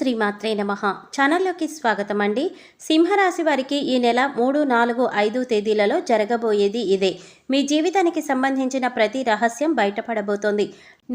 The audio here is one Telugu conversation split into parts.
శ్రీమాత్రే నమ. ఛానల్లోకి స్వాగతం అండి సింహరాశి వారికి ఈ నెల మూడు నాలుగు ఐదు తేదీలలో జరగబోయేది ఇదే. మీ జీవితానికి సంబంధించిన ప్రతి రహస్యం బయటపడబోతోంది.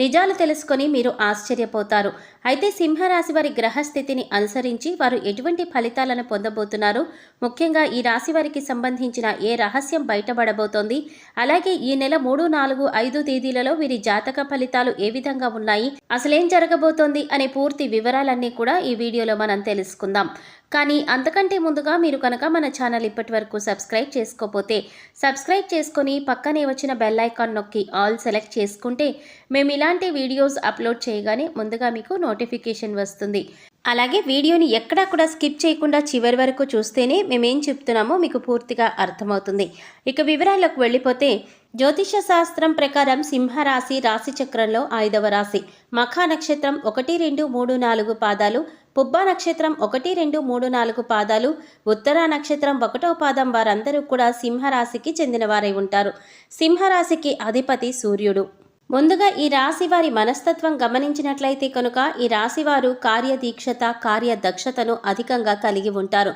నిజాలు తెలుసుకొని మీరు ఆశ్చర్యపోతారు. అయితే సింహరాశి వారి గ్రహస్థితిని అనుసరించి వారు ఎటువంటి ఫలితాలను పొందబోతున్నారు? ముఖ్యంగా ఈ రాశి వారికి సంబంధించిన ఏ రహస్యం బయటపడబోతోంది? అలాగే ఈ నెల మూడు నాలుగు ఐదు తేదీలలో వీరి జాతక ఫలితాలు ఏ విధంగా ఉన్నాయి? అసలేం జరగబోతోంది? అనే పూర్తి వివరాలన్నీ కూడా ఈ వీడియోలో మనం తెలుసుకుందాం. కానీ అంతకంటే ముందుగా మీరు కనుక మన ఛానల్ ఇప్పటి వరకు సబ్స్క్రైబ్ చేసుకోకపోతే సబ్స్క్రైబ్ చేసుకొని పక్కనే వచ్చిన బెల్ ఐకాన్ నొక్కి ఆల్ సెలెక్ట్ చేసుకుంటే మేము ఇలాంటి వీడియోస్ అప్లోడ్ చేయగానే ముందుగా మీకు నోటిఫికేషన్ వస్తుంది. అలాగే వీడియోని ఎక్కడా కూడా స్కిప్ చేయకుండా చివరి వరకు చూస్తేనే మేమేం చెప్తున్నామో మీకు పూర్తిగా అర్థమవుతుంది. ఇక వివరాల్లోకి వెళ్ళిపోతే జ్యోతిష శాస్త్రం ప్రకారం సింహరాశి రాశి చక్రంలో ఐదవ రాశి. మఖా నక్షత్రం ఒకటి రెండు మూడు నాలుగు పాదాలు పుబ్బ నక్షత్రం ఒకటి రెండు మూడు నాలుగు పాదాలు ఉత్తర నక్షత్రం ఒకటో పాదం వారందరూ కూడా సింహరాశికి చెందినవారై ఉంటారు. సింహరాశికి అధిపతి సూర్యుడు. ముందుగా ఈ రాశి వారి మనస్తత్వం గమనించినట్లయితే కనుక ఈ రాశివారు కార్యదీక్షత కార్యదక్షతను అధికంగా కలిగి ఉంటారు.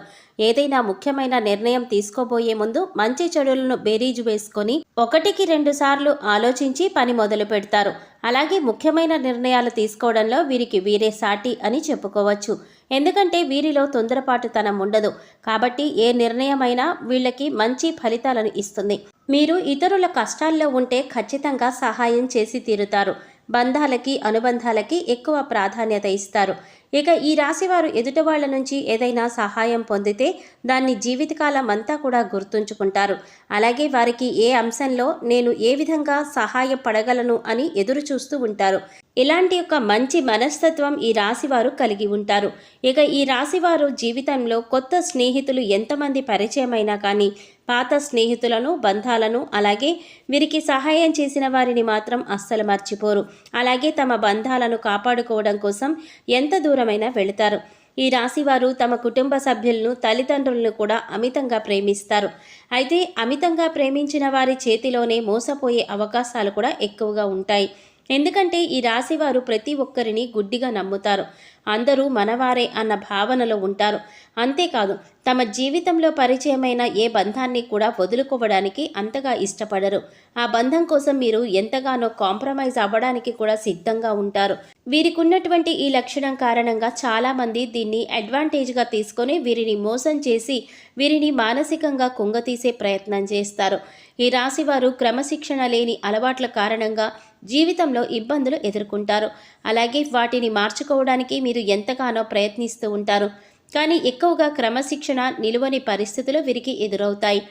ఏదైనా ముఖ్యమైన నిర్ణయం తీసుకోబోయే ముందు మంచి చెడులను బేరీజు వేసుకొని ఒకటికి రెండు సార్లు ఆలోచించి పని మొదలు పెడతారు. అలాగే ముఖ్యమైన నిర్ణయాలు తీసుకోవడంలో వీరికి వీరే సాటి అని చెప్పుకోవచ్చు. ఎందుకంటే వీరిలో తొందరపాటుతనం ఉండదు. కాబట్టి ఏ నిర్ణయమైనా వీళ్ళకి మంచి ఫలితాలను ఇస్తుంది. మీరు ఇతరుల కష్టాల్లో ఉంటే ఖచ్చితంగా సహాయం చేసి తీరుతారు. బంధాలకి అనుబంధాలకి ఎక్కువ ప్రాధాన్యత ఇస్తారు. ఇక ఈ రాశివారు ఎదుటి వాళ్ళ నుంచి ఏదైనా సహాయం పొందితే దాన్ని జీవితకాలం అంతా కూడా గుర్తుంచుకుంటారు. అలాగే వారికి ఏ అంశంలో నేను ఏ విధంగా సహాయపడగలను అని ఎదురు చూస్తూ ఉంటారు. ఇలాంటి ఒక మంచి మనస్తత్వం ఈ రాశివారు కలిగి ఉంటారు. ఇక ఈ రాశివారు జీవితంలో కొత్త స్నేహితులు ఎంతమంది పరిచయమైనా కానీ పాత స్నేహితులను బంధాలను అలాగే వీరికి సహాయం చేసిన వారిని మాత్రం అస్సలు మర్చిపోరు. అలాగే తమ బంధాలను కాపాడుకోవడం కోసం ఎంత దూరమైనా వెళతారు. ఈ రాశివారు తమ కుటుంబ సభ్యులను తల్లిదండ్రులను కూడా అమితంగా ప్రేమిస్తారు. అయితే అమితంగా ప్రేమించిన వారి చేతిలోనే మోసపోయే అవకాశాలు కూడా ఎక్కువగా ఉంటాయి. ఎందుకంటే ఈ రాశివారు ప్రతి ఒక్కరిని గుడ్డిగా నమ్ముతారు. అందరూ మనవారే అన్న భావనలో ఉంటారు. అంతేకాదు తమ జీవితంలో పరిచయమైన ఏ బంధాన్ని కూడా వదులుకోవడానికి అంతగా ఇష్టపడరు. ఆ బంధం కోసం మీరు ఎంతగానో కాంప్రమైజ్ అవ్వడానికి కూడా సిద్ధంగా ఉంటారు. వీరికి ఉన్నటువంటి ఈ లక్షణం కారణంగా చాలామంది దీన్ని అడ్వాంటేజ్గా తీసుకొని వీరిని మోసం చేసి వీరిని మానసికంగా కుంగతీసే ప్రయత్నం చేస్తారు. ఈ రాశివారు క్రమశిక్షణ లేని అలవాట్ల కారణంగా జీవితంలో ఇబ్బందులు ఎదుర్కొంటారు. అలాగే వాటిని మార్చుకోవడానికి మీరు ఎంతగానో ప్రయత్నిస్తూ ఉంటారు. కానీ ఎక్కువగా క్రమశిక్షణ నిలువని పరిస్థితులు వీరికి ఎదురవుతాయి.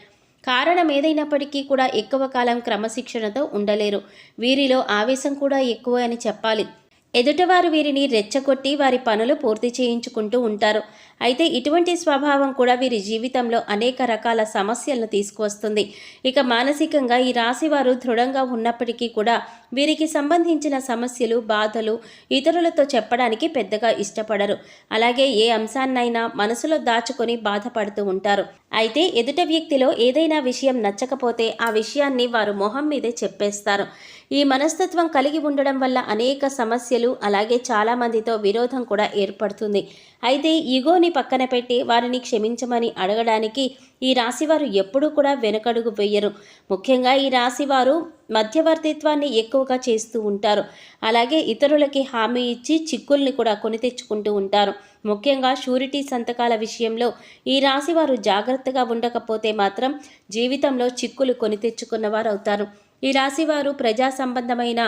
కారణం ఏదైనప్పటికీ కూడా ఎక్కువ కాలం క్రమశిక్షణతో ఉండలేరు. వీరిలో ఆవేశం కూడా ఎక్కువ అని చెప్పాలి. ఎదుటవారు వీరిని రెచ్చగొట్టి వారి పనులు పూర్తి చేయించుకుంటూ ఉంటారు. అయితే ఇటువంటి స్వభావం కూడా వీరి జీవితంలో అనేక రకాల సమస్యలను తీసుకువస్తుంది. ఇక మానసికంగా ఈ రాశి వారు దృఢంగా ఉన్నప్పటికీ కూడా వీరికి సంబంధించిన సమస్యలు బాధలు ఇతరులతో చెప్పడానికి పెద్దగా ఇష్టపడరు. అలాగే ఏ అంశాన్నైనా మనసులో దాచుకొని బాధపడుతూ ఉంటారు. అయితే ఎదుట వ్యక్తిలో ఏదైనా విషయం నచ్చకపోతే ఆ విషయాన్ని వారు మొహం మీదే చెప్పేస్తారు. ఈ మనస్తత్వం కలిగి ఉండడం వల్ల అనేక సమస్యలు అలాగే చాలామందితో విరోధం కూడా ఏర్పడుతుంది. అయితే ఈగోని పక్కన పెట్టి వారిని క్షమించమని అడగడానికి ఈ రాశివారు ఎప్పుడూ కూడా వెనకడుగు వేయరు. ముఖ్యంగా ఈ రాశివారు మధ్యవర్తిత్వాన్ని ఎక్కువగా చేస్తూ ఉంటారు. అలాగే ఇతరులకి హామీ ఇచ్చి చిక్కుల్ని కూడా కొని తెచ్చుకుంటూ ఉంటారు. ముఖ్యంగా షూరిటీ సంతకాల విషయంలో ఈ రాశి వారు జాగ్రత్తగా ఉండకపోతే మాత్రం జీవితంలో చిక్కులు కొని తెచ్చుకున్నవారు అవుతారు. ఈ రాశివారు ప్రజా సంబంధమైన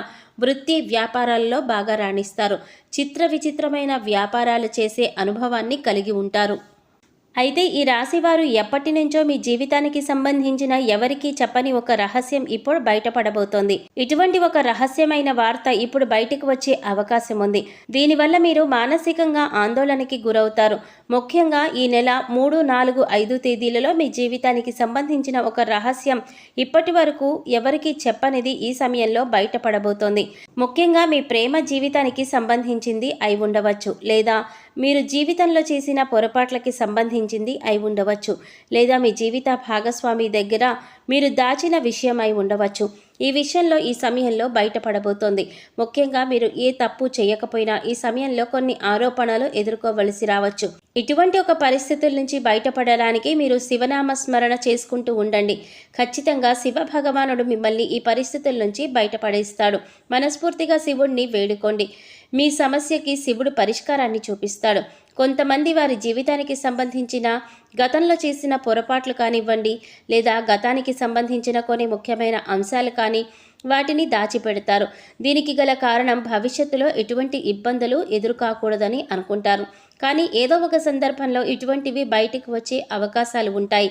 వృత్తి వ్యాపారాల్లో బాగా రాణిస్తారు. చిత్ర విచిత్రమైన వ్యాపారాలు చేసే అనుభవాన్ని కలిగి ఉంటారు. అయితే ఈ రాశివారు ఎప్పటి నుంచో మీ జీవితానికి సంబంధించిన ఎవరికీ చెప్పని ఒక రహస్యం ఇప్పుడు బయటపడబోతోంది. ఇటువంటి ఒక రహస్యమైన వార్త ఇప్పుడు బయటకు వచ్చే అవకాశం ఉంది. దీనివల్ల మీరు మానసికంగా ఆందోళనకి గురవుతారు. ముఖ్యంగా ఈ నెల మూడు నాలుగు ఐదు తేదీలలో మీ జీవితానికి సంబంధించిన ఒక రహస్యం ఇప్పటి వరకు ఎవరికీ చెప్పనిది ఈ సమయంలో బయటపడబోతోంది. ముఖ్యంగా మీ ప్రేమ జీవితానికి సంబంధించింది అయి ఉండవచ్చు. లేదా మీరు జీవితంలో చేసిన పొరపాట్లకి సంబంధించింది అయి ఉండవచ్చు. లేదా మీ జీవిత భాగస్వామి దగ్గర మీరు దాచిన విషయం అయి ఉండవచ్చు. ఈ విషయంలో ఈ సమయంలో బయటపడబోతోంది. ముఖ్యంగా మీరు ఏ తప్పు చేయకపోయినా ఈ సమయంలో కొన్ని ఆరోపణలు ఎదుర్కోవలసి రావచ్చు. ఇటువంటి ఒక పరిస్థితుల నుంచి బయటపడడానికి మీరు శివనామ స్మరణ చేసుకుంటూ ఉండండి. ఖచ్చితంగా శివ భగవానుడు మిమ్మల్ని ఈ పరిస్థితుల నుంచి బయటపడేస్తాడు. మనస్ఫూర్తిగా శివుణ్ణి వేడుకోండి. మీ సమస్యకి శివుడు పరిష్కారాన్ని చూపిస్తాడు. కొంతమంది వారి జీవితానికి సంబంధించిన గతంలో చేసిన పొరపాట్లు కానివ్వండి లేదా గతానికి సంబంధించిన కొన్ని ముఖ్యమైన అంశాలు కానీ వాటిని దాచిపెడతారు. దీనికి గల కారణం భవిష్యత్తులో ఎటువంటి ఇబ్బందులు ఎదురుకాకూడదని అనుకుంటారు. కానీ ఏదో ఒక సందర్భంలో ఇటువంటివి బయటికి వచ్చే అవకాశాలు ఉంటాయి.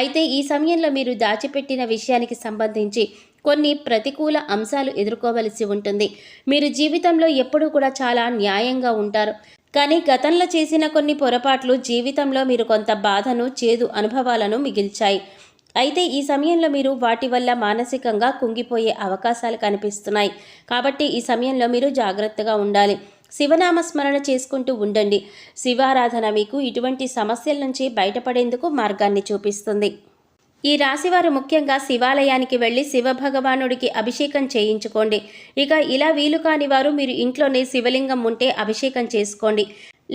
అయితే ఈ సమయంలో మీరు దాచిపెట్టిన విషయానికి సంబంధించి కొన్ని ప్రతికూల అంశాలు ఎదుర్కోవలసి ఉంటుంది. మీరు జీవితంలో ఎప్పుడూ కూడా చాలా న్యాయంగా ఉంటారు. కానీ గతంలో చేసిన కొన్ని పొరపాట్లు జీవితంలో మీరు కొంత బాధను చేదు అనుభవాలను మిగిల్చాయి. అయితే ఈ సమయంలో మీరు వాటి వల్ల మానసికంగా కుంగిపోయే అవకాశాలు కనిపిస్తున్నాయి. కాబట్టి ఈ సమయంలో మీరు జాగ్రత్తగా ఉండాలి. శివనామ స్మరణ చేసుకుంటూ ఉండండి. శివారాధన మీకు ఇటువంటి సమస్యల నుంచి బయటపడేందుకు మార్గాన్ని చూపిస్తుంది. ఈ రాశివారు ముఖ్యంగా శివాలయానికి వెళ్ళి శివభగవానుడికి అభిషేకం చేయించుకోండి. ఇక ఇలా వీలు కాని వారు మీరు ఇంట్లోనే శివలింగం ఉంటే అభిషేకం చేసుకోండి.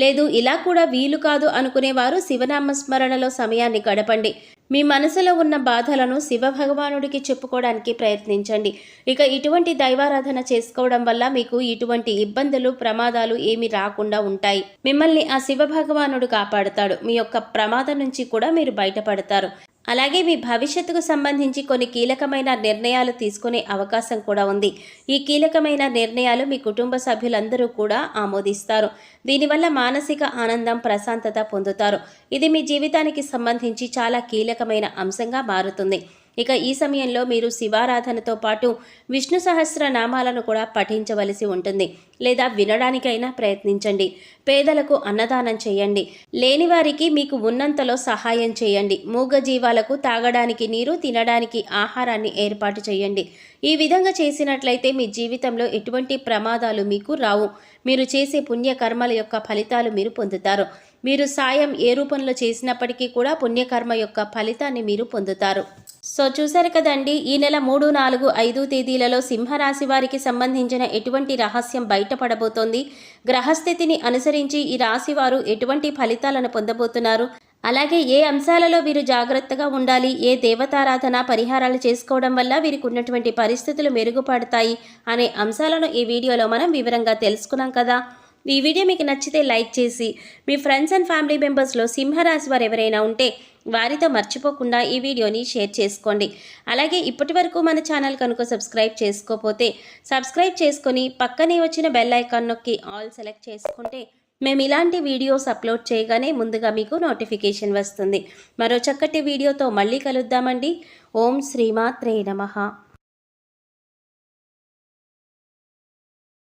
లేదు ఇలా కూడా వీలు కాదు అనుకునేవారు శివనామస్మరణలో సమయాన్ని గడపండి. మీ మనసులో ఉన్న బాధలను శివ భగవానుడికి చెప్పుకోవడానికి ప్రయత్నించండి. ఇక ఇటువంటి దైవారాధన చేసుకోవడం వల్ల మీకు ఇటువంటి ఇబ్బందులు ప్రమాదాలు ఏమి రాకుండా ఉంటాయి. మిమ్మల్ని ఆ శివ భగవానుడు కాపాడుతాడు. మీ యొక్క ప్రమాదం నుంచి కూడా మీరు బయటపడతారు. అలాగే మీ భవిష్యత్తుకు సంబంధించి కొన్ని కీలకమైన నిర్ణయాలు తీసుకునే అవకాశం కూడా ఉంది. ఈ కీలకమైన నిర్ణయాలు మీ కుటుంబ సభ్యులందరూ కూడా ఆమోదిస్తారు. దీనివల్ల మానసిక ఆనందం ప్రశాంతత పొందుతారు. ఇది మీ జీవితానికి సంబంధించి చాలా కీలకమైన అంశంగా మారుతుంది. ఇక ఈ సమయంలో మీరు శివారాధనతో పాటు విష్ణు సహస్ర నామాలను కూడా పఠించవలసి ఉంటుంది. లేదా వినడానికైనా ప్రయత్నించండి. పేదలకు అన్నదానం చేయండి. లేని వారికి మీకు ఉన్నంతలో సహాయం చేయండి. మూగజీవాలకు తాగడానికి నీరు తినడానికి ఆహారాన్ని ఏర్పాటు చేయండి. ఈ విధంగా చేసినట్లయితే మీ జీవితంలో ఎటువంటి ప్రమాదాలు మీకు రావు. మీరు చేసే పుణ్యకర్మల యొక్క ఫలితాలు మీరు పొందుతారు. మీరు సాయం ఏ రూపంలో చేసినప్పటికీ కూడా పుణ్యకర్మ యొక్క ఫలితాన్ని మీరు పొందుతారు. సో చూశారు కదండి ఈ నెల మూడు నాలుగు ఐదు తేదీలలో సింహరాశి వారికి సంబంధించిన ఎటువంటి రహస్యం బయటపడబోతోంది? గ్రహస్థితిని అనుసరించి ఈ రాశి వారు ఎటువంటి ఫలితాలను పొందబోతున్నారు? అలాగే ఏ అంశాలలో వీరు జాగ్రత్తగా ఉండాలి? ఏ దేవతారాధన పరిహారాలు చేసుకోవడం వల్ల వీరికి ఉన్నటువంటి పరిస్థితులు మెరుగుపడతాయి? అనే అంశాలను ఈ వీడియోలో మనం వివరంగా తెలుసుకున్నాం కదా. ఈ వీడియో మీకు నచ్చితే లైక్ చేసి మీ ఫ్రెండ్స్ అండ్ ఫ్యామిలీ మెంబర్స్లో సింహరాశి వారు ఎవరైనా ఉంటే వారితో మర్చిపోకుండా ఈ వీడియోని షేర్ చేసుకోండి. అలాగే ఇప్పటి వరకు మన ఛానల్ కనుక సబ్స్క్రైబ్ చేసుకోకపోతే సబ్స్క్రైబ్ చేసుకొని పక్కనే వచ్చిన బెల్ ఐకాన్ నొక్కి ఆల్ సెలెక్ట్ చేసుకుంటే మేము ఇలాంటి వీడియోస్ అప్లోడ్ చేయగానే ముందుగా మీకు నోటిఫికేషన్ వస్తుంది. మరో చక్కటి వీడియోతో మళ్ళీ కలుద్దామండి. ఓం శ్రీమాత్రే నమః.